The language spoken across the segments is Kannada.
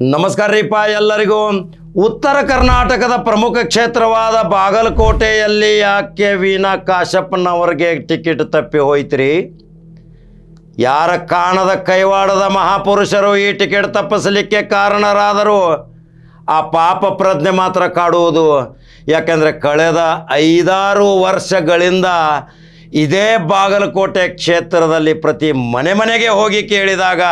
ನಮಸ್ಕಾರ ರೀಪ ಎಲ್ಲರಿಗೂ. ಉತ್ತರ ಕರ್ನಾಟಕದ ಪ್ರಮುಖ ಕ್ಷೇತ್ರವಾದ ಬಾಗಲಕೋಟೆಯಲ್ಲಿ ಯಾಕೆ ವೀಣಾ ಕಾಶಪ್ಪನವರಿಗೆ ಟಿಕೆಟ್ ತಪ್ಪಿ ಹೋಯ್ತ್ರಿ? ಯಾರ ಕಾಣದ ಕೈವಾಡದ ಮಹಾಪುರುಷರು ಈ ಟಿಕೆಟ್ ತಪ್ಪಿಸಲಿಕ್ಕೆ ಕಾರಣರಾದರೂ? ಆ ಪಾಪ ಪ್ರಜ್ಞೆ ಮಾತ್ರ ಕಾಡುವುದು. ಯಾಕೆಂದರೆ ಕಳೆದ ಐದಾರು ವರ್ಷಗಳಿಂದ ಇದೇ ಬಾಗಲಕೋಟೆ ಕ್ಷೇತ್ರದಲ್ಲಿ ಪ್ರತಿ ಮನೆ ಮನೆಗೆ ಹೋಗಿ ಕೇಳಿದಾಗ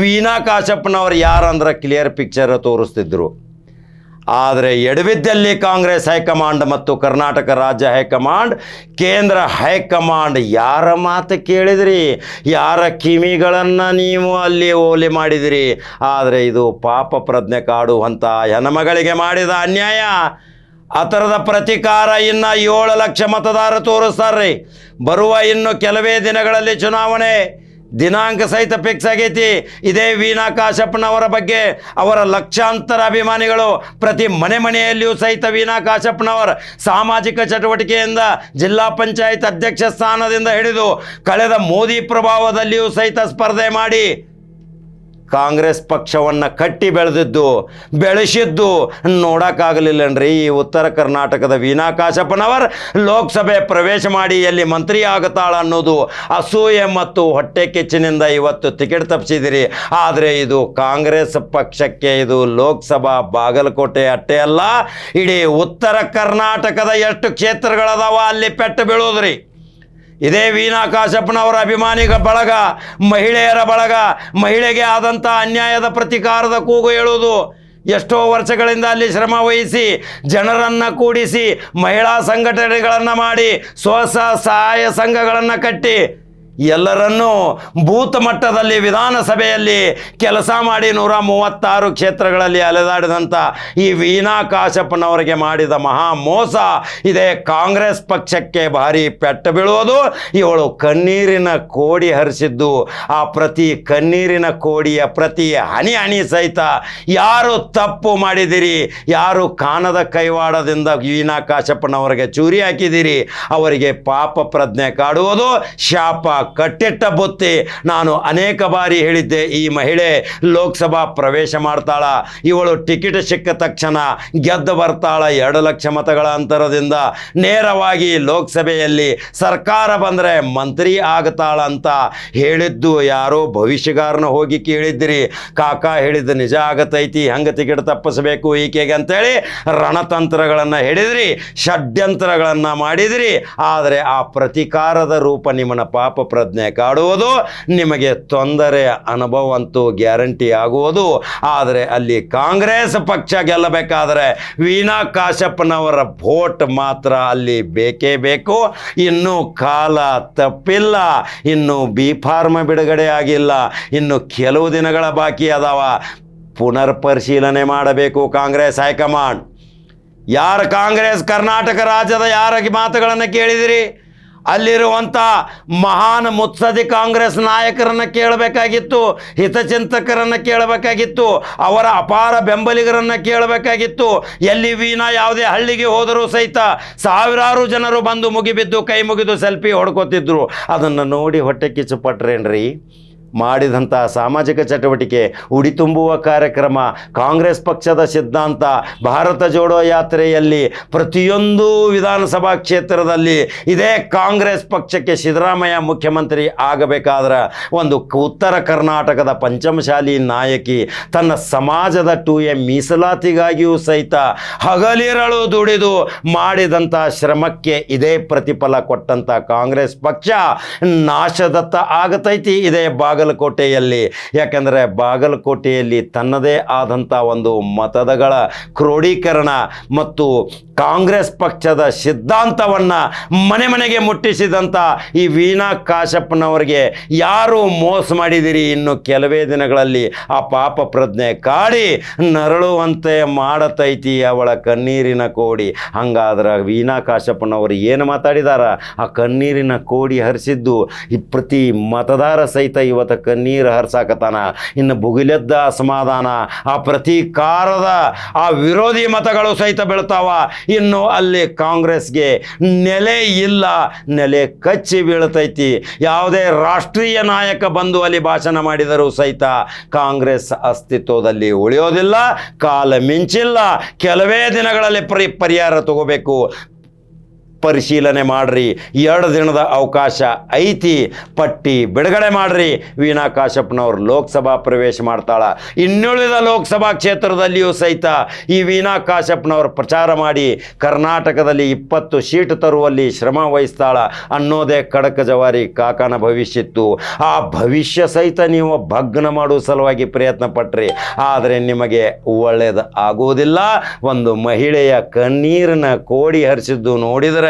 ವೀಣಾ ಕಾಶಪ್ಪನವರು ಯಾರಂದ್ರೆ ಕ್ಲಿಯರ್ ಪಿಕ್ಚರ್ ತೋರಿಸ್ತಿದ್ರು. ಆದರೆ ಎಡವಿದ್ದಲ್ಲಿ ಕಾಂಗ್ರೆಸ್ ಹೈಕಮಾಂಡ್ ಮತ್ತು ಕರ್ನಾಟಕ ರಾಜ್ಯ ಹೈಕಮಾಂಡ್, ಕೇಂದ್ರ ಹೈಕಮಾಂಡ್ ಯಾರ ಮಾತು ಕೇಳಿದ್ರಿ? ಯಾರ ಕಿಮಿಗಳನ್ನು ನೀವು ಅಲ್ಲಿ ಓಲಿ ಮಾಡಿದಿರಿ? ಆದರೆ ಇದು ಪಾಪ ಪ್ರಜ್ಞೆ ಕಾಡುವಂಥ ಹೆಣ್ಮಗಳಿಗೆ ಮಾಡಿದ ಅನ್ಯಾಯ. ಆ ಥರದ ಪ್ರತಿಕಾರ ಇನ್ನು ಏಳು ಲಕ್ಷ ಮತದಾರ ತೋರಿಸ್ತಾರ್ರಿ. ಬರುವ ಇನ್ನು ಕೆಲವೇ ದಿನಗಳಲ್ಲಿ ಚುನಾವಣೆ. ದಿನಾಂಕ ಸಹಿತ ಫಿಕ್ಸ್ ಆಗೈತಿ. ಇದೇ ವೀಣಾ ಕಾಶಪ್ಪನವರ ಬಗ್ಗೆ ಅವರ ಲಕ್ಷಾಂತರ ಅಭಿಮಾನಿಗಳು ಪ್ರತಿ ಮನೆ ಮನೆಯಲ್ಲಿಯೂ ಸಹಿತ ವೀಣಾ ಕಾಶಪ್ಪನವರ ಸಾಮಾಜಿಕ ಚಟುವಟಿಕೆಯಿಂದ ಜಿಲ್ಲಾ ಪಂಚಾಯತ್ ಅಧ್ಯಕ್ಷ ಸ್ಥಾನದಿಂದ ಹಿಡಿದು ಕಳೆದ ಮೋದಿ ಪ್ರಭಾವದಲ್ಲಿಯೂ ಸಹಿತ ಸ್ಪರ್ಧೆ ಮಾಡಿ ಕಾಂಗ್ರೆಸ್ ಪಕ್ಷವನ್ನು ಕಟ್ಟಿ ಬೆಳೆದಿದ್ದು, ಬೆಳೆಸಿದ್ದು ನೋಡೋಕ್ಕಾಗಲಿಲ್ಲನ್ರಿ. ಈ ಉತ್ತರ ಕರ್ನಾಟಕದ ವೀಣಾ ಕಾಶಪ್ಪನವರ್ ಲೋಕಸಭೆ ಪ್ರವೇಶ ಮಾಡಿ ಎಲ್ಲಿ ಮಂತ್ರಿ ಆಗುತ್ತಾಳ ಅನ್ನೋದು ಅಸೂಯೆ ಮತ್ತು ಹೊಟ್ಟೆ ಕೆಚ್ಚಿನಿಂದ ಇವತ್ತು ಟಿಕೆಟ್ ತಪ್ಪಿಸಿದಿರಿ ಆದರೆ ಇದು ಕಾಂಗ್ರೆಸ್ ಪಕ್ಷಕ್ಕೆ ಇದು ಲೋಕಸಭಾ ಬಾಗಲಕೋಟೆ ಅಟ್ಟೆ ಅಲ್ಲ, ಇಡೀ ಉತ್ತರ ಕರ್ನಾಟಕದ ಎಷ್ಟು ಕ್ಷೇತ್ರಗಳದಾವ ಅಲ್ಲಿ ಪೆಟ್ಟು ಬೀಳೋದ್ರಿ. ಇದೇ ವೀಣಾ ಕಾಶಪ್ಪನವರ ಅಭಿಮಾನಿಗ ಬಳಗ, ಮಹಿಳೆಯರ ಬಳಗ, ಮಹಿಳೆಗೆ ಆದಂಥ ಅನ್ಯಾಯದ ಪ್ರತಿಕಾರದ ಕೂಗು ಹೇಳುವುದು ಎಷ್ಟೋ ವರ್ಷಗಳಿಂದ ಅಲ್ಲಿ ಶ್ರಮ ವಹಿಸಿ, ಜನರನ್ನು ಕೂಡಿಸಿ, ಮಹಿಳಾ ಸಂಘಟನೆಗಳನ್ನು ಮಾಡಿ, ಸ್ವಸಹಾಯ ಸಂಘಗಳನ್ನು ಕಟ್ಟಿ ಎಲ್ಲರನ್ನೂ ಭೂತ ಮಟ್ಟದಲ್ಲಿ ವಿಧಾನಸಭೆಯಲ್ಲಿ ಕೆಲಸ ಮಾಡಿ ನೂರ ಮೂವತ್ತಾರು ಕ್ಷೇತ್ರಗಳಲ್ಲಿ ಅಲೆದಾಡಿದಂಥ ಈ ವೀಣಾ ಕಾಶಪ್ಪನವರಿಗೆ ಮಾಡಿದ ಮಹಾ ಮೋಸ ಇದೇ ಕಾಂಗ್ರೆಸ್ ಪಕ್ಷಕ್ಕೆ ಭಾರಿ ಪೆಟ್ಟು ಬೀಳೋದು ಇವಳು ಕಣ್ಣೀರಿನ ಕೋಡಿ ಹರಿಸಿದ್ದು. ಆ ಪ್ರತಿ ಕಣ್ಣೀರಿನ ಕೋಡಿಯ ಪ್ರತಿ ಹನಿ ಹನಿ ಸಹಿತ ಯಾರು ತಪ್ಪು ಮಾಡಿದಿರಿ? ಯಾರು ಕಾನದ ಕೈವಾಡದಿಂದ ವೀಣಾ ಕಾಶಪ್ಪನವರಿಗೆ ಚೂರಿ ಹಾಕಿದಿರಿ? ಅವರಿಗೆ ಪಾಪ ಪ್ರಜ್ಞೆ ಕಾಡುವುದು. ಶಾಪ ಕಟ್ಟಿಟ್ಟ ಬುತ್ತಿ. ನಾನು ಅನೇಕ ಬಾರಿ ಹೇಳಿದ್ದೆ, ಈ ಮಹಿಳೆ ಲೋಕಸಭಾ ಪ್ರವೇಶ ಮಾಡ್ತಾಳ, ಇವಳು ಟಿಕೆಟ್ ಸಿಕ್ಕ ತಕ್ಷಣ ಗೆದ್ದು ಬರ್ತಾಳ, ಎರಡು ಲಕ್ಷ ಮತಗಳ ಅಂತರದಿಂದ ನೇರವಾಗಿ ಲೋಕಸಭೆಯಲ್ಲಿ ಸರ್ಕಾರ ಬಂದರೆ ಮಂತ್ರಿ ಆಗ್ತಾಳ ಅಂತ ಹೇಳಿದ್ದು, ಯಾರೋ ಭವಿಷ್ಯಗಾರನ ಹೋಗಿ ಕೇಳಿದ್ರಿ ಕಾಕ ಹೇಳಿದ್ದು ನಿಜ ಆಗತೈತಿ, ಹಂಗೆ ಟಿಕೆಟ್ ತಪ್ಪಿಸಬೇಕು, ಈಕೆಗೆ ಅಂತೇಳಿ ರಣತಂತ್ರಗಳನ್ನು ಹೇಳಿದ್ರಿ, ಷಡ್ಯಂತ್ರಗಳನ್ನು ಮಾಡಿದ್ರಿ. ಆದರೆ ಆ ಪ್ರತಿಕಾರದ ರೂಪ ನಿಮ್ಮನ ಪಾಪ ಪ್ರಜ್ಞೆ ಕಾಡುವುದು, ನಿಮಗೆ ತೊಂದರೆ ಅನುಭವ ಅಂತೂ ಗ್ಯಾರಂಟಿ ಆಗುವುದು. ಆದರೆ ಅಲ್ಲಿ ಕಾಂಗ್ರೆಸ್ ಪಕ್ಷ ಗೆಲ್ಲಬೇಕಾದರೆ ವೀಣಾ ಕಾಶಪ್ಪನವರ ಭೋಟ್ ಮಾತ್ರ ಅಲ್ಲಿ ಬೇಕೇ ಬೇಕು. ಇನ್ನು ಕಾಲ ತಪ್ಪಿಲ್ಲ. ಇನ್ನು ಬಿ ಫಾರ್ಮ್ ಬಿಡುಗಡೆ ಆಗಿಲ್ಲ. ಇನ್ನು ಕೆಲವು ದಿನಗಳ ಬಾಕಿ ಅದಾವ. ಪುನರ್ ಪರಿಶೀಲನೆ ಮಾಡಬೇಕು ಕಾಂಗ್ರೆಸ್ ಹೈಕಮಾಂಡ್. ಯಾರ ಕಾಂಗ್ರೆಸ್, ಕರ್ನಾಟಕ ರಾಜ್ಯದ ಯಾರ ಮಾತುಗಳನ್ನು ಕೇಳಿದಿರಿ? ಅಲ್ಲಿರುವಂಥ ಮಹಾನ್ ಮುತ್ಸದಿ ಕಾಂಗ್ರೆಸ್ ನಾಯಕರನ್ನು ಕೇಳಬೇಕಾಗಿತ್ತು, ಹಿತಚಿಂತಕರನ್ನು ಕೇಳಬೇಕಾಗಿತ್ತು, ಅವರ ಅಪಾರ ಬೆಂಬಲಿಗರನ್ನು ಕೇಳಬೇಕಾಗಿತ್ತು. ಎಲ್ಲಿ ವೀಣಾ ಯಾವುದೇ ಹಳ್ಳಿಗೆ ಹೋದರೂ ಸಹಿತ ಸಾವಿರಾರು ಜನರು ಬಂದು ಮುಗಿಬಿದ್ದು, ಕೈ ಮುಗಿದು ಸೆಲ್ಫಿ ಹೊಡ್ಕೋತಿದ್ರು. ಅದನ್ನು ನೋಡಿ ಹೊಟ್ಟೆ ಕಿಚ್ಚು ಪಟ್ರೇನ್ರಿ? ಮಾಡಿದಂಥ ಸಾಮಾಜಿಕ ಚಟುವಟಿಕೆ, ಉಡಿ ತುಂಬುವ ಕಾರ್ಯಕ್ರಮ, ಕಾಂಗ್ರೆಸ್ ಪಕ್ಷದ ಸಿದ್ಧಾಂತ, ಭಾರತ ಜೋಡೋ ಯಾತ್ರೆಯಲ್ಲಿ ಪ್ರತಿಯೊಂದು ವಿಧಾನಸಭಾ ಕ್ಷೇತ್ರದಲ್ಲಿ ಇದೇ ಕಾಂಗ್ರೆಸ್ ಪಕ್ಷಕ್ಕೆ ಸಿದ್ದರಾಮಯ್ಯ ಮುಖ್ಯಮಂತ್ರಿ ಆಗಬೇಕಾದ್ರೆ ಒಂದು ಉತ್ತರ ಕರ್ನಾಟಕದ ಪಂಚಮಶಾಲಿ ನಾಯಕಿ, ತನ್ನ ಸಮಾಜದ ಟು ಎ ಮೀಸಲಾತಿಗಾಗಿಯೂ ಸಹಿತ ಹಗಲಿರಳು ದುಡಿದು ಮಾಡಿದಂಥ ಶ್ರಮಕ್ಕೆ ಇದೇ ಪ್ರತಿಫಲ ಕೊಟ್ಟಂಥ ಕಾಂಗ್ರೆಸ್ ಪಕ್ಷ ನಾಶದತ್ತ ಆಗತೈತಿ, ಇದೇ ಬಾಗಲಕೋಟೆಯಲ್ಲಿ. ಯಾಕಂದರೆ ಬಾಗಲಕೋಟೆಯಲ್ಲಿ ತನ್ನದೇ ಆದಂಥ ಒಂದು ಮತದಗಳ ಕ್ರೋಢೀಕರಣ ಮತ್ತು ಕಾಂಗ್ರೆಸ್ ಪಕ್ಷದ ಸಿದ್ಧಾಂತವನ್ನು ಮನೆ ಮನೆಗೆ ಮುಟ್ಟಿಸಿದಂಥ ಈ ವೀಣಾ ಕಾಶಪ್ಪನವರಿಗೆ ಯಾರು ಮೋಸ ಮಾಡಿದಿರಿ ಇನ್ನು ಕೆಲವೇ ದಿನಗಳಲ್ಲಿ? ಆ ಪಾಪ ಪ್ರಜ್ಞೆ ಕಾಡಿ ನರಳುವಂತೆ ಮಾಡತೈತಿ ಅವಳ ಕಣ್ಣೀರಿನ ಕೋಡಿ. ಹಂಗಾದ್ರೆ ವೀಣಾ ಕಾಶಪ್ಪನವರು ಏನು ಮಾತಾಡಿದಾರ? ಆ ಕಣ್ಣೀರಿನ ಕೋಡಿ ಹರಿಸಿದ್ದು ಈ ಪ್ರತಿ ಮತದಾರ ಸಹಿತ ಇವತ್ತು ಇವತ್ತು ನೀರು ಹರಿಸಾಕತಾನ ಇನ್ನು ಭುಗಿಲೆದ್ದ ಅಸಮಾಧಾನ, ಆ ಪ್ರತೀಕಾರದ, ಆ ವಿರೋಧಿ ಮತಗಳು ಸಹಿತ ಬೀಳ್ತಾವ. ಇನ್ನು ಅಲ್ಲಿ ಕಾಂಗ್ರೆಸ್ಗೆ ನೆಲೆ ಇಲ್ಲ, ನೆಲೆ ಕಚ್ಚಿ ಬೀಳ್ತೈತಿ. ಯಾವುದೇ ರಾಷ್ಟ್ರೀಯ ನಾಯಕ ಬಂದು ಅಲ್ಲಿ ಭಾಷಣ ಮಾಡಿದರೂ ಸಹಿತ ಕಾಂಗ್ರೆಸ್ ಅಸ್ತಿತ್ವದಲ್ಲಿ ಉಳಿಯೋದಿಲ್ಲ, ಕಾಲ ಮಿಂಚಿಲ್ಲ. ಕೆಲವೇ ದಿನಗಳಲ್ಲಿ ಪರಿ, ಪರಿಹಾರ ತಗೋಬೇಕು. ಪರಿಶೀಲನೆ ಮಾಡ್ರಿ. ಎರಡು ದಿನದ ಅವಕಾಶ ಐತಿ. ಪಟ್ಟಿ ಬಿಡುಗಡೆ ಮಾಡ್ರಿ. ವೀಣಾ ಕಾಶಪ್ಪನವ್ರು ಲೋಕಸಭಾ ಪ್ರವೇಶ ಮಾಡ್ತಾಳ. ಇನ್ನುಳಿದ ಲೋಕಸಭಾ ಕ್ಷೇತ್ರದಲ್ಲಿಯೂ ಸಹಿತ ಈ ವೀಣಾ ಕಾಶಪ್ಪನವ್ರು ಪ್ರಚಾರ ಮಾಡಿ ಕರ್ನಾಟಕದಲ್ಲಿ ಇಪ್ಪತ್ತು ಸೀಟ್ ತರುವಲ್ಲಿ ಶ್ರಮ ವಹಿಸ್ತಾಳ ಅನ್ನೋದೇ ಕಡಕ ಜವಾರಿ ಕಾಕನ ಭವಿಷ್ಯತ್ತು. ಆ ಭವಿಷ್ಯ ಸಹಿತ ನೀವು ಭಗ್ನ ಮಾಡುವ ಸಲುವಾಗಿ ಪ್ರಯತ್ನ ಪಟ್ರಿ. ಆದರೆ ನಿಮಗೆ ಒಳ್ಳೆಯದು ಆಗುವುದಿಲ್ಲ. ಒಂದು ಮಹಿಳೆಯ ಕಣ್ಣೀರಿನ ಕೋಡಿ ಹರಿಸಿದ್ದು ನೋಡಿದರೆ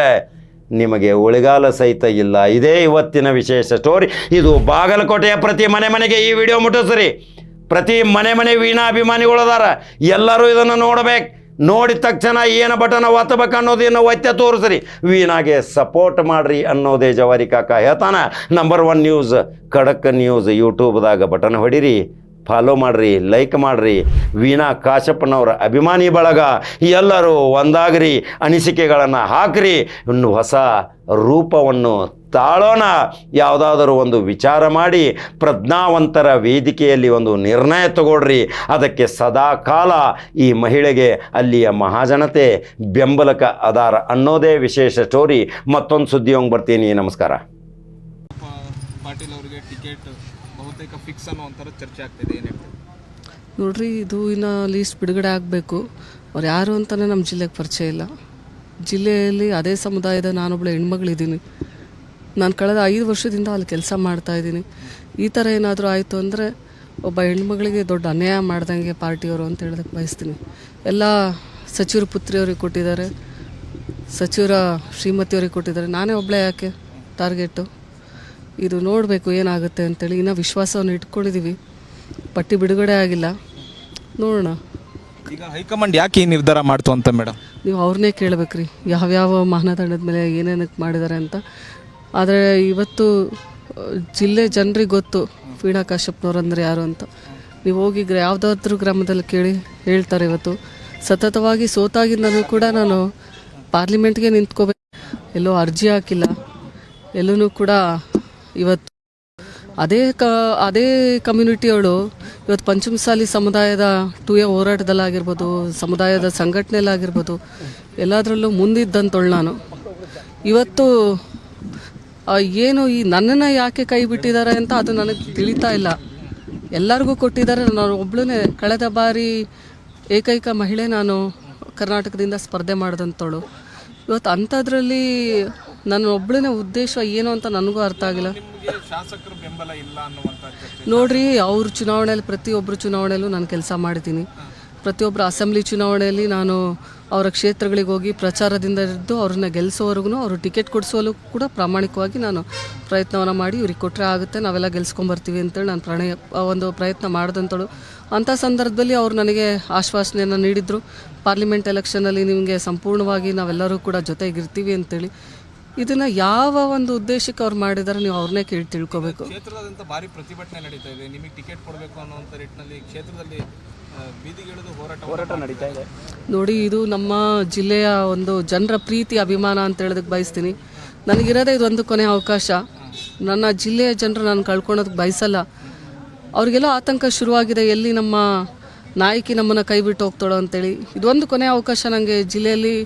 ನಿಮಗೆ ಉಳಿಗಾಲ ಸಹಿತ ಇಲ್ಲ. ಇದೇ ಇವತ್ತಿನ ವಿಶೇಷ ಸ್ಟೋರಿ ಇದು ಬಾಗಲಕೋಟೆಯ ಪ್ರತಿ ಮನೆ ಮನೆಗೆ ಈ ವಿಡಿಯೋ ಮುಟ್ಟಿಸ್ರಿ. ಪ್ರತಿ ಮನೆ ಮನೆ ವೀಣಾ ಅಭಿಮಾನಿಗಳದಾರ ಎಲ್ಲರೂ ಇದನ್ನು ನೋಡಬೇಕು. ನೋಡಿದ ತಕ್ಷಣ ಏನು ಬಟನ್ ಒತ್ತಬೇಕು ಅನ್ನೋದನ್ನು ಒತ್ತೆ ತೋರಿಸ್ರಿ. ವೀಣಾಗೆ ಸಪೋರ್ಟ್ ಮಾಡ್ರಿ ಅನ್ನೋದೇ ಜವಾರಿ ಕಾಕ ಹೇಳ್ತಾನೆ. ನಂಬರ್ ಒನ್ ನ್ಯೂಸ್ ಖಡಕ್ ನ್ಯೂಸ್ ಯೂಟ್ಯೂಬ್ದಾಗ ಬಟನ್ ಹೊಡಿರಿ. ಫಾಲೋ ಮಾಡ್ರಿ ಲೈಕ್ ಮಾಡ್ರಿ. ವೀಣಾ ಕಾಶಪ್ಪನವರ ಅಭಿಮಾನಿ ಬಳಗ. ಎಲ್ಲರೂ ಒಂದಾಗ್ರಿ, ಅನಿಸಿಕೆಗಳನ್ನು ಹಾಕ್ರಿ. ಇನ್ನು ಹೊಸ ರೂಪವನ್ನು ತಾಳೋಣ. ಯಾವುದಾದರೂ ಒಂದು ವಿಚಾರ ಮಾಡಿ, ಪ್ರಜ್ಞಾವಂತರ ವೇದಿಕೆಯಲ್ಲಿ ಒಂದು ನಿರ್ಣಯ ತಗೊಳ್ರಿ. ಅದಕ್ಕೆ ಸದಾ ಕಾಲ ಈ ಮಹಿಳೆಗೆ ಅಲ್ಲಿಯ ಮಹಾಜನತೆ ಬೆಂಬಲಕ ಅದಾರ ಅನ್ನೋದೇ ವಿಶೇಷ ಸ್ಟೋರಿ ಮತ್ತೊಂದು ಸುದ್ದಿಯೊಂಗೆ ಬರ್ತೀನಿ. ನಮಸ್ಕಾರ. ಪಾಟೀಲ್ ಅವರಿಗೆ ಟಿಕೆಟ್ ಬಹುತೇಕ ಫಿಕ್ಸ್ ಅನ್ನೋ ಒಂಥರ ಚರ್ಚೆ ಆಗ್ತಿದೆ, ಏನು ಹೇಳ್ತೀವಿ ನೋಡ್ರಿ, ಇದು ಇನ್ನು ಲೀಸ್ಟ್ ಬಿಡುಗಡೆ ಆಗಬೇಕು. ಅವ್ರು ಯಾರು ಅಂತಲೇ ನಮ್ಮ ಜಿಲ್ಲೆಗೆ ಪರಿಚಯ ಇಲ್ಲ. ಜಿಲ್ಲೆಯಲ್ಲಿ ಅದೇ ಸಮುದಾಯದ ನಾನೊಬ್ಳು ಹೆಣ್ಮಗಳಿದ್ದೀನಿ. ನಾನು ಕಳೆದ ಐದು ವರ್ಷದಿಂದ ಅಲ್ಲಿ ಕೆಲಸ ಮಾಡ್ತಾ ಇದ್ದೀನಿ. ಈ ಥರ ಏನಾದರೂ ಆಯಿತು ಅಂದರೆ ಒಬ್ಬ ಹೆಣ್ಮಗಳಿಗೆ ದೊಡ್ಡ ಅನ್ಯಾಯ ಮಾಡ್ದಂಗೆ ಪಾರ್ಟಿಯವರು ಅಂತ ಹೇಳೋದಕ್ಕೆ ಬಯಸ್ತೀನಿ. ಎಲ್ಲ ಸಚಿವರ ಪುತ್ರಿಯವ್ರಿಗೆ ಕೊಟ್ಟಿದ್ದಾರೆ. ಸಚಿವರ ಶ್ರೀಮತಿಯವ್ರಿಗೆ ಕೊಟ್ಟಿದ್ದಾರೆ. ನಾನೇ ಒಬ್ಬಳೇ ಯಾಕೆ? ಟಾರ್ಗೆಟು ಇದು ನೋಡಬೇಕು ಏನಾಗುತ್ತೆ ಅಂತೇಳಿ. ಇನ್ನೂ ವಿಶ್ವಾಸವನ್ನು ಇಟ್ಕೊಂಡಿದ್ದೀವಿ ಪಟ್ಟಿ ಬಿಡುಗಡೆ ಆಗಿಲ್ಲ. ನೋಡೋಣ. ಈಗ ಹೈಕಮಾಂಡ್ ಯಾಕೆ ಈ ನಿರ್ಧಾರ ಮಾಡ್ತು ಅಂತ ಮೇಡಮ್ ನೀವು ಅವ್ರನ್ನೇ ಕೇಳಬೇಕ್ರಿ. ಯಾವ್ಯಾವ ಮಾನದಂಡದ ಮೇಲೆ ಏನೇನಕ್ಕೆ ಮಾಡಿದ್ದಾರೆ ಅಂತ. ಆದರೆ ಇವತ್ತು ಜಿಲ್ಲೆ ಜನರಿಗೆ ಗೊತ್ತು ವೀಣಾ ಕಾಶ್ಯಪ್ನವ್ರು ಅಂದರೆ ಯಾರು ಅಂತ. ನೀವು ಹೋಗಿ ಗ್ರ ಯಾವುದಾದ್ರೂ ಗ್ರಾಮದಲ್ಲಿ ಕೇಳಿ ಹೇಳ್ತಾರೆ ಇವತ್ತು. ಸತತವಾಗಿ ಸೋತಾಗಿಂದನೂ ಕೂಡ ನಾನು ಪಾರ್ಲಿಮೆಂಟ್ಗೆ ನಿಂತ್ಕೋಬೇಕು. ಎಲ್ಲೋ ಅರ್ಜಿ ಹಾಕಿಲ್ಲ. ಎಲ್ಲೂ ಕೂಡ ಇವತ್ತು ಅದೇ ಕ, ಅದೇ ಕಮ್ಯುನಿಟಿಯವಳು ಇವತ್ತು ಪಂಚಮಸಾಲಿ ಸಮುದಾಯದ ಟು ಎ ಹೋರಾಟದಲ್ಲಾಗಿರ್ಬೋದು, ಸಮುದಾಯದ ಸಂಘಟನೆಯಲ್ಲಾಗಿರ್ಬೋದು, ಎಲ್ಲದರಲ್ಲೂ ಮುಂದಿದ್ದಂತಳು ನಾನು. ಇವತ್ತು ಏನು ಈ ನನ್ನನ್ನು ಯಾಕೆ ಕೈ ಬಿಟ್ಟಿದ್ದಾರೆ ಅಂತ ಅದು ನನಗೆ ತಿಳಿತಾ ಇಲ್ಲ. ಎಲ್ಲರಿಗೂ ಕೊಟ್ಟಿದ್ದಾರೆ. ನಾನು ಒಬ್ಳೇ ಕಳೆದ ಬಾರಿ ಏಕೈಕ ಮಹಿಳೆ ನಾನು ಕರ್ನಾಟಕದಿಂದ ಸ್ಪರ್ಧೆ ಮಾಡಿದಂಥವಳು ಇವತ್ತು ಅಂಥದ್ರಲ್ಲಿ ನನ್ನ ಒಬ್ಳನೇ ಉದ್ದೇಶ ಏನು ಅಂತ ನನಗೂ ಅರ್ಥ ಆಗಿಲ್ಲ. ಶಾಸಕರ ಬೆಂಬಲ ಇಲ್ಲ ಅನ್ನುವಂಥ ನೋಡ್ರಿ ಅವ್ರ ಚುನಾವಣೆಯಲ್ಲಿ ಪ್ರತಿಯೊಬ್ಬರು ಚುನಾವಣೆಯಲ್ಲೂ ನಾನು ಕೆಲಸ ಮಾಡಿದ್ದೀನಿ ಪ್ರತಿಯೊಬ್ಬರು ಅಸೆಂಬ್ಲಿ ಚುನಾವಣೆಯಲ್ಲಿ ನಾನು ಅವರ ಕ್ಷೇತ್ರಗಳಿಗೆ ಹೋಗಿ ಪ್ರಚಾರದಿಂದ ಇದ್ದು ಅವ್ರನ್ನ ಗೆಲ್ಲಿಸೋವರೆಗೂ ಅವರು ಟಿಕೆಟ್ ಕೊಡಿಸೋಲು ಕೂಡ ಪ್ರಾಮಾಣಿಕವಾಗಿ ನಾನು ಪ್ರಯತ್ನವನ್ನು ಮಾಡಿ ಇವ್ರಿಗೆ ಕೊಟ್ಟರೆ ಆಗುತ್ತೆ ನಾವೆಲ್ಲ ಗೆಲ್ಸ್ಕೊಂಬರ್ತೀವಿ ಅಂತೇಳಿ ನಾನು ಪ್ರಣಯ ಒಂದು ಪ್ರಯತ್ನ ಮಾಡಿದಂಥಳು ಅಂಥ ಸಂದರ್ಭದಲ್ಲಿ ಅವರು ನನಗೆ ಆಶ್ವಾಸನೆಯನ್ನು ನೀಡಿದರು. ಪಾರ್ಲಿಮೆಂಟ್ ಎಲೆಕ್ಷನಲ್ಲಿ ನಿಮಗೆ ಸಂಪೂರ್ಣವಾಗಿ ನಾವೆಲ್ಲರೂ ಕೂಡ ಜೊತೆಗಿರ್ತೀವಿ ಅಂತೇಳಿ. ಇದನ್ನು ಯಾವ ಒಂದು ಉದ್ದೇಶಕ್ಕೆ ಅವ್ರು ಮಾಡಿದಾರೆ ನೀವು ಅವ್ರನ್ನೇ ಕೇಳಿ ತಿಳ್ಕೊಬೇಕು. ಕ್ಷೇತ್ರದಂತ ಭಾರಿ ಪ್ರತಿಭಟನೆ ನಡೀತಾ ಇದೆ. ನಿಮಗೆ ಟಿಕೆಟ್ ಕೊಡಬೇಕು ಅನ್ನುವಂಥ ನಿಟ್ಟಿನಲ್ಲಿ ಕ್ಷೇತ್ರದಲ್ಲಿ ಹೋರಾಟ ಹೋರಾಟ ನಡೀತಾ ಇದೆ. ನೋಡಿ ಇದು ನಮ್ಮ ಜಿಲ್ಲೆಯ ಒಂದು ಜನರ ಪ್ರೀತಿ ಅಭಿಮಾನ ಅಂತ ಹೇಳೋದಕ್ಕೆ ಬಯಸ್ತೀನಿ. ನನಗಿರೋದೇ ಇದೊಂದು ಕೊನೆ ಅವಕಾಶ. ನನ್ನ ಜಿಲ್ಲೆಯ ಜನರು ನಾನು ಕಳ್ಕೊಳೋದಕ್ಕೆ ಬಯಸಲ್ಲ. ಅವ್ರಿಗೆಲ್ಲ ಆತಂಕ ಶುರುವಾಗಿದೆ. ಎಲ್ಲಿ ನಮ್ಮ ನಾಯಕಿ ನಮ್ಮನ್ನು ಕೈ ಬಿಟ್ಟು ಹೋಗ್ತಾಳೋ ಅಂತೇಳಿ. ಇದೊಂದು ಕೊನೆ ಅವಕಾಶ ನನಗೆ ಜಿಲ್ಲೆಯಲ್ಲಿ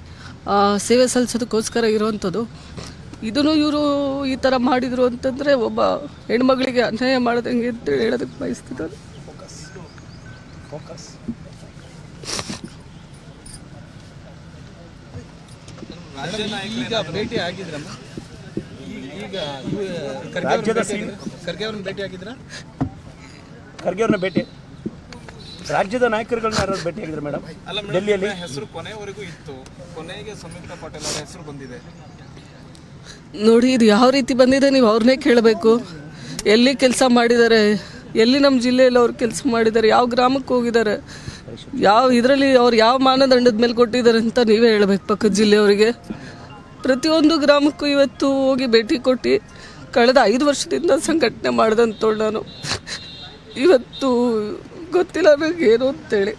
ಸೇವೆ ಸಲ್ಲಿಸೋದಕ್ಕೋಸ್ಕರ ಇರುವಂಥದ್ದು. ಇದನ್ನು ಇವರು ಈ ಥರ ಮಾಡಿದರು ಅಂತಂದರೆ ಒಬ್ಬ ಹೆಣ್ಮಗಳಿಗೆ ಅನ್ಯಾಯ ಮಾಡ್ದಂಗೆ ಅಂತೇಳಿ ಹೇಳೋದಕ್ಕೆ ಬಯಸ್ತಿದ್ದಾರೆ. ಈಗ ಭೇಟಿ ಆಗಿದ್ರಮ್ಮ? ಈಗ ಖರ್ಗೆ ಅವ್ರನ್ನ ಭೇಟಿ ಆಗಿದ್ರ? ಖರ್ಗೆ ಅವ್ರನ್ನ ಭೇಟಿ ಆಗಿದ್ರಾ ಖರ್ಗೆ ಅವ್ರನ್ನ ಭೇಟಿ ರಾಜ್ಯದ ನಾಯಕರುಗಳನ್ನ ಯಾರು ಭೇಟಿ ಆಗಿದ್ರು ಮೇಡಮ್ ಡೆಲ್ಲಿಯಲ್ಲಿ? ಹೆಸರು ಕೊನೆವರೆಗೂ ಇತ್ತು. ಕೊನೆಗೆ ಸಂಯುಕ್ತ ಪಟೇಲ್ ಅವರ ಹೆಸರು ಬಂದಿದೆ. ನೋಡಿ ಇದು ಯಾವ ರೀತಿ ಬಂದಿದೆ ನೀವು ಅವ್ರನ್ನೇ ಕೇಳಬೇಕು. ಎಲ್ಲಿ ಕೆಲಸ ಮಾಡಿದ್ದಾರೆ? ಎಲ್ಲಿ ನಮ್ಮ ಜಿಲ್ಲೆಯಲ್ಲಿ ಅವ್ರು ಕೆಲಸ ಮಾಡಿದ್ದಾರೆ? ಯಾವ ಗ್ರಾಮಕ್ಕೆ ಹೋಗಿದ್ದಾರೆ? ಯಾವ ಇದರಲ್ಲಿ ಅವ್ರು ಯಾವ ಮಾನದಂಡದ ಮೇಲೆ ಕೊಟ್ಟಿದ್ದಾರೆ ಅಂತ ನೀವೇ ಹೇಳಬೇಕು ಪಕ್ಕದ ಜಿಲ್ಲೆಯವರಿಗೆ. ಪ್ರತಿಯೊಂದು ಗ್ರಾಮಕ್ಕೂ ಇವತ್ತು ಹೋಗಿ ಭೇಟಿ ಕೊಟ್ಟು ಕಳೆದ ಐದು ವರ್ಷದಿಂದ ಸಂಘಟನೆ ಮಾಡಿದಂಥವಳು ನಾನು. ಇವತ್ತು ಗೊತ್ತಿಲ್ಲ ನನಗೆ ಏನು ಅಂತೇಳಿ.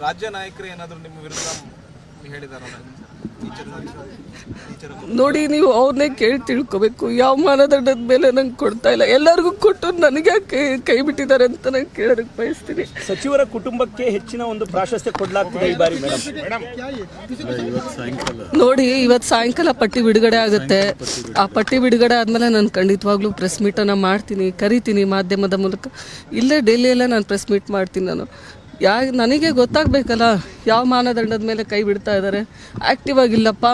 ರಾಜ್ಯ ನಾಯಕರು ಏನಾದರೂ ನಿಮ್ಮ ವಿರುದ್ಧ ನೋಡಿ ನೀವು ಅವ್ರನ್ನೇ ಕೇಳಿ ತಿಳ್ಕೊಬೇಕು. ಯಾವ ಮಾನದಂಡದ ಮೇಲೆ ನಂಗೆ ಕೊಡ್ತಾ ಇಲ್ಲ. ಎಲ್ಲರಿಗೂ ಕೊಟ್ಟು ನನಗೆ ಕೈ ಬಿಟ್ಟಿದ್ದಾರೆ ಅಂತ ನಾನು ಕೇಳೋದಕ್ಕೆ ಬಯಸ್ತೀನಿ. ಸಚಿವರ ಕುಟುಂಬಕ್ಕೆ ಹೆಚ್ಚಿನ ಒಂದು ಪ್ರಾಶಸ್ತ್ಯ ಕೊಡಲಾಗ್ತಿದೆ ಈ ಬಾರಿ ಮೇಡಮ್ ನೋಡಿ ಇವತ್ತು ಸಾಯಂಕಾಲ ಪಟ್ಟಿ ಬಿಡುಗಡೆ ಆಗುತ್ತೆ. ಆ ಪಟ್ಟಿ ಬಿಡುಗಡೆ ಆದಮೇಲೆ ನಾನು ಖಂಡಿತವಾಗ್ಲೂ ಪ್ರೆಸ್ ಮೀಟನ್ನು ಮಾಡ್ತೀನಿ ಕರಿತೀನಿ ಮಾಧ್ಯಮದ ಮೂಲಕ. ಇಲ್ಲೇ ಡೆಲ್ಲಿಯಲ್ಲೇ ನಾನು ಪ್ರೆಸ್ ಮೀಟ್ ಮಾಡ್ತೀನಿ ನಾನು. ಯಾ ನನಗೆ ಗೊತ್ತಾಗಬೇಕಲ್ಲ, ಯಾವ ಮಾನದಂಡದ ಮೇಲೆ ಕೈ ಬಿಡ್ತಾ ಇದ್ದಾರೆ. ಆ್ಯಕ್ಟಿವ್ ಆಗಿಲ್ಲಪ್ಪ.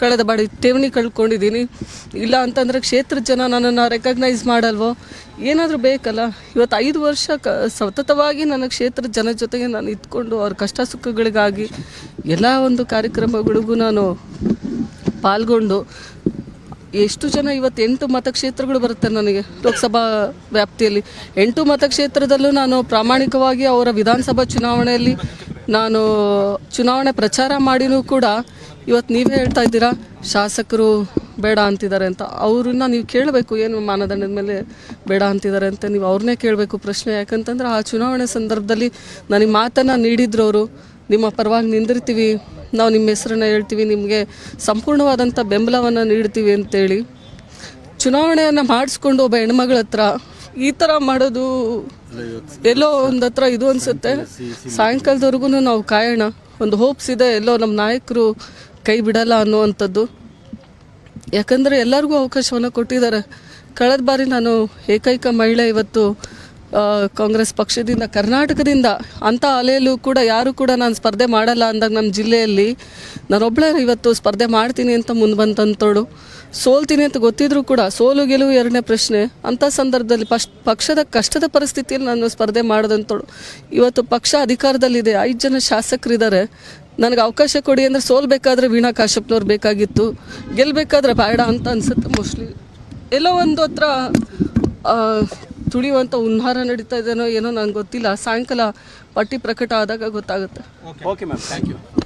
ಕಳೆದ ಬಾಡಿ ಠೇವಣಿ ಕಳ್ಕೊಂಡಿದ್ದೀನಿ. ಇಲ್ಲ ಅಂತಂದರೆ ಕ್ಷೇತ್ರದ ಜನ ನನ್ನನ್ನು ರೆಕಗ್ನೈಸ್ ಮಾಡಲ್ವೋ? ಏನಾದರೂ ಬೇಕಲ್ಲ? ಇವತ್ತು ಐದು ವರ್ಷ ಕ ಸತತವಾಗಿ ನನ್ನ ಕ್ಷೇತ್ರದ ಜನ ಜೊತೆಗೆ ನಾನು ಇದ್ಕೊಂಡು ಅವ್ರ ಕಷ್ಟ ಸುಖಗಳಿಗಾಗಿ ಎಲ್ಲ ಒಂದು ಕಾರ್ಯಕ್ರಮಗಳಿಗೂ ನಾನು ಪಾಲ್ಗೊಂಡು ಎಷ್ಟು ಜನ ಇವತ್ತು ಎಂಟು ಮತಕ್ಷೇತ್ರಗಳು ಬರುತ್ತೆ ನನಗೆ ಲೋಕಸಭಾ ವ್ಯಾಪ್ತಿಯಲ್ಲಿ. ಎಂಟು ಮತಕ್ಷೇತ್ರದಲ್ಲೂ ನಾನು ಪ್ರಾಮಾಣಿಕವಾಗಿ ಅವರ ವಿಧಾನಸಭಾ ಚುನಾವಣೆಯಲ್ಲಿ ನಾನು ಚುನಾವಣೆ ಪ್ರಚಾರ ಮಾಡಿನೂ ಕೂಡ ಇವತ್ತು ನೀವೇ ಹೇಳ್ತಾ ಇದ್ದೀರಾ, ಶಾಸಕರು ಬೇಡ ಅಂತಿದ್ದಾರೆ ಅಂತ. ಅವ್ರನ್ನ ನೀವು ಕೇಳಬೇಕು, ಏನು ಮಾನದಂಡದ ಮೇಲೆ ಬೇಡ ಅಂತಿದ್ದಾರೆ ಅಂತ ನೀವು ಅವ್ರನ್ನೇ ಕೇಳಬೇಕು ಪ್ರಶ್ನೆ. ಯಾಕಂತಂದ್ರೆ ಆ ಚುನಾವಣೆ ಸಂದರ್ಭದಲ್ಲಿ ನನಗೆ ಮಾತನ್ನು ನೀಡಿದ್ರು ಅವರು. ನಿಮ್ಮ ಪರವಾಗಿ ನಿಂದಿರ್ತೀವಿ. ನಾವು ನಿಮ್ಮ ಹೆಸರನ್ನ ಹೇಳ್ತೀವಿ, ನಿಮಗೆ ಸಂಪೂರ್ಣವಾದಂಥ ಬೆಂಬಲವನ್ನು ನೀಡ್ತೀವಿ ಅಂತೇಳಿ. ಚುನಾವಣೆಯನ್ನು ಮಾಡಿಸ್ಕೊಂಡು ಒಬ್ಬ ಹೆಣ್ಮಗಳ ಹತ್ರ ಈ ಥರ ಮಾಡೋದು ಎಲ್ಲೋ ಒಂದು ಹತ್ರ ಇದು ಅನಿಸುತ್ತೆ. ಸಾಯಂಕಾಲದವರೆಗೂ ನಾವು ಕಾಯೋಣ. ಒಂದು ಹೋಪ್ಸ್ ಇದೆ, ಎಲ್ಲೋ ನಮ್ಮ ನಾಯಕರು ಕೈ ಬಿಡಲ್ಲ ಅನ್ನುವಂಥದ್ದು. ಯಾಕಂದರೆ ಎಲ್ಲರಿಗೂ ಅವಕಾಶವನ್ನು ಕೊಟ್ಟಿದ್ದಾರೆ. ಕಳೆದ ಬಾರಿ ನಾನು ಏಕೈಕ ಮಹಿಳೆ ಇವತ್ತು ಕಾಂಗ್ರೆಸ್ ಪಕ್ಷದಿಂದ, ಕರ್ನಾಟಕದಿಂದ ಅಂಥ ಅಲೆಯಲ್ಲೂ ಕೂಡ ಯಾರು ಕೂಡ ನಾನು ಸ್ಪರ್ಧೆ ಮಾಡಲ್ಲ ಅಂದಾಗ ನಮ್ಮ ಜಿಲ್ಲೆಯಲ್ಲಿ ನಾನೊಬ್ಬಳೇ ಇವತ್ತು ಸ್ಪರ್ಧೆ ಮಾಡ್ತೀನಿ ಅಂತ ಮುಂದೆ ಬಂತಂತೋಳು. ಸೋಲ್ತೀನಿ ಅಂತ ಗೊತ್ತಿದ್ರು ಕೂಡ, ಸೋಲು ಗೆಲುವು ಎರಡನೇ ಪ್ರಶ್ನೆ. ಅಂಥ ಸಂದರ್ಭದಲ್ಲಿ ಪಶ್, ಪಕ್ಷದ ಕಷ್ಟದ ಪರಿಸ್ಥಿತಿಯಲ್ಲಿ ನಾನು ಸ್ಪರ್ಧೆ ಮಾಡೋದಂತೋಳು. ಇವತ್ತು ಪಕ್ಷ ಅಧಿಕಾರದಲ್ಲಿದೆ, ಐದು ಜನ ಶಾಸಕರಿದ್ದಾರೆ. ನನಗೆ ಅವಕಾಶ ಕೊಡಿ ಅಂದರೆ ಸೋಲ್ಬೇಕಾದ್ರೆ ವೀಣಾ ಕಾಶ್ಯಪ್ನವ್ರು ಬೇಕಾಗಿತ್ತು ಗೆಲ್ಲಬೇಕಾದ್ರೆ ಬೇಡ ಅಂತ ಅನ್ಸುತ್ತೆ ಮೋಸ್ಟ್ಲಿ. ಎಲ್ಲೋ ಒಂದು ಹತ್ರ ತುಳಿಯುವಂಥ ಉನ್ಹಾರ ನಡೀತಾ ಇದೆನೋ ಏನೋ ನಂಗೆ ಗೊತ್ತಿಲ್ಲ. ಸಾಯಂಕಾಲ ಪಟ್ಟಿ ಪ್ರಕಟ ಆದಾಗ ಗೊತ್ತಾಗುತ್ತೆ. Okay ma'am thank you